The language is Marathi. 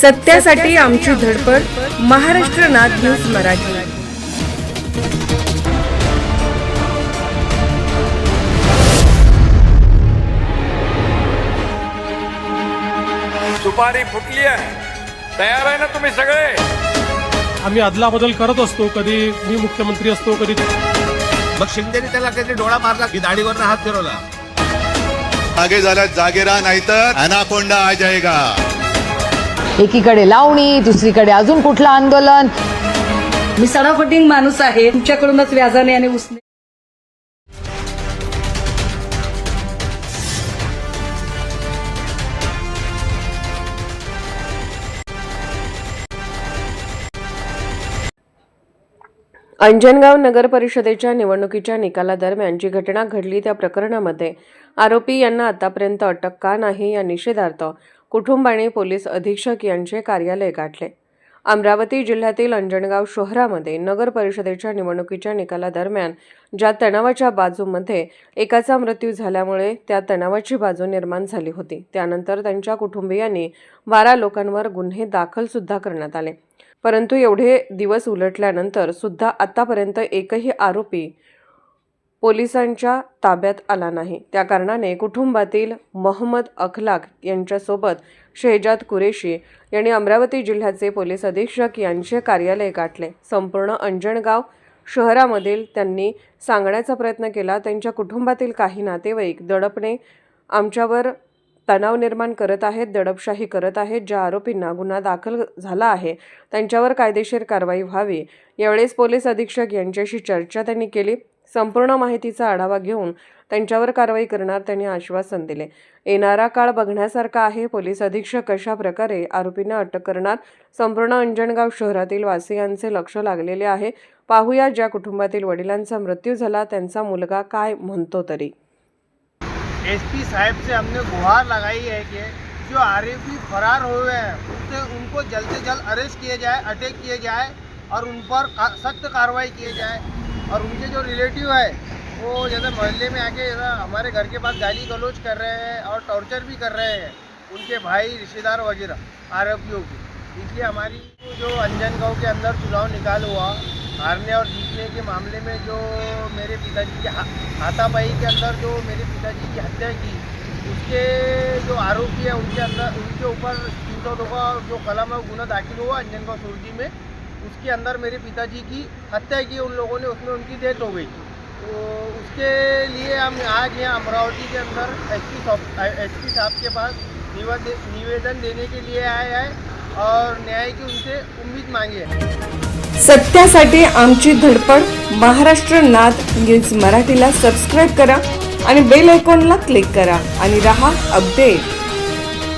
सत्यासाठी आमची धडपड महाराष्ट्र नाद न्यूज मराठी. सुपारी फुटली आहे. तयार आहे ना तुम्ही सगळे? आम्ही अदलाबदल करत असतो कधी मी मुख्यमंत्री असतो कधी मग शिंदेने त्याला काहीतरी डोळा मारला की दाढीवरनं हात फिरवला. आगे झाला जागे राहा नाहीतर अनाकोंडा आ जाएगा एकीकडे लावणी दुसरीकडे अजून कुठलं आंदोलन? मी सडापटिंग माणूस आहे. तुमच्याकडूनच व्याजाने आणि उसने अंजनगाव नगर परिषदेच्या निवडणुकीच्या निकालादरम्यान जी घटना घडली त्या प्रकरणामध्ये आरोपी यांना आतापर्यंत अटक का नाही या निषेधार्थ कुटुंबाने पोलीस अधीक्षक यांचे कार्यालय गाठले. अमरावती जिल्ह्यातील अंजणगाव शहरामध्ये नगर परिषदेच्या निवडणुकीच्या निकालादरम्यान ज्या तणावाच्या बाजूमध्ये एकाचा मृत्यू झाल्यामुळे त्या तणावाची बाजू निर्माण झाली होती त्यानंतर त्यांच्या कुटुंबियांनी बारा लोकांवर गुन्हे दाखल सुद्धा करण्यात आले. परंतु एवढे दिवस उलटल्यानंतर सुद्धा आतापर्यंत एकही आरोपी पोलिसांच्या ताब्यात आला नाही. त्या कारणाने कुटुंबातील महम्मद अखलाक यांच्यासोबत शेहजाद कुरेशी यांनी अमरावती जिल्ह्याचे पोलीस अधीक्षक यांचे कार्यालय गाठले. संपूर्ण अंजणगाव शहरामधील त्यांनी सांगण्याचा प्रयत्न केला. त्यांच्या कुटुंबातील काही नातेवाईक दडपणे आमच्यावर तणाव निर्माण करत आहेत दडपशाही करत आहेत ज्या आरोपींना गुन्हा दाखल झाला आहे त्यांच्यावर कायदेशीर कारवाई व्हावी. यावेळेस पोलीस अधीक्षक यांच्याशी चर्चा त्यांनी केली. संपूर्ण माहितीचा आढावा घेऊन त्यांच्यावर कारवाई करणार त्यांनी आश्वासन दिले. येणारा काळ बघण्यासारखा आहे. पोलीस अधीक्षक कशा प्रकारे आरोपींना अटक करणार. संपूर्ण अंजणगाव शहरातील वासियांचे लक्ष लागलेले आहे. पाहूया ज्या कुटुंबातील वडिलांचा मृत्यू झाला त्यांचा मुलगा काय म्हणतो तरी. एसपी साहब से हमने गुहार लगाई है कि जो आरोपी फरार हुए हैं उनसे उनको जल्द से जल्द अरेस्ट किए जाए अटैक किए जाए और उन पर सख्त कार्रवाई किया जाए। और उनके जो रिलेटिव है, वो जैसे मोहल्ले में आके हमारे घर के पास गाली गलोच कर रहे हैं और टॉर्चर भी कर रहे हैं उनके भाई रिश्तेदार वगैरह, आरोपियों की। इसलिए हमारी जो अंजन गाँव के अंदर चुनाव निकाल हुआ, हारने और जीतने के मामले में जो मेरे पिताजी के हाथापाई के अंदर जो मेरे पिताजी की हत्या की, उसके जो आरोपी है, उनके अंदर, उनके ऊपर तीन सौ जो कलम है गुना दाखिल हुआ अंजनगांव सुरजी में। उसके अंदर मेरे पिताजी की हत्या की उन लोगों ने उसमें उनकी डेथ हो गई। तो उसके लिए हम आज यहाँ अमरावती के अंदर एस पी एस पी साहब के पास निवेदन निवेदन देने के लिए आए हैं और न्याय की उनसे उम्मीद मांगी है। सत्यासाठी आमची धडपड महाराष्ट्र नाद न्यूज मराठीला सबस्क्राईब करा आणि बेल आयकॉनला क्लिक करा आणि रहा अपडेट.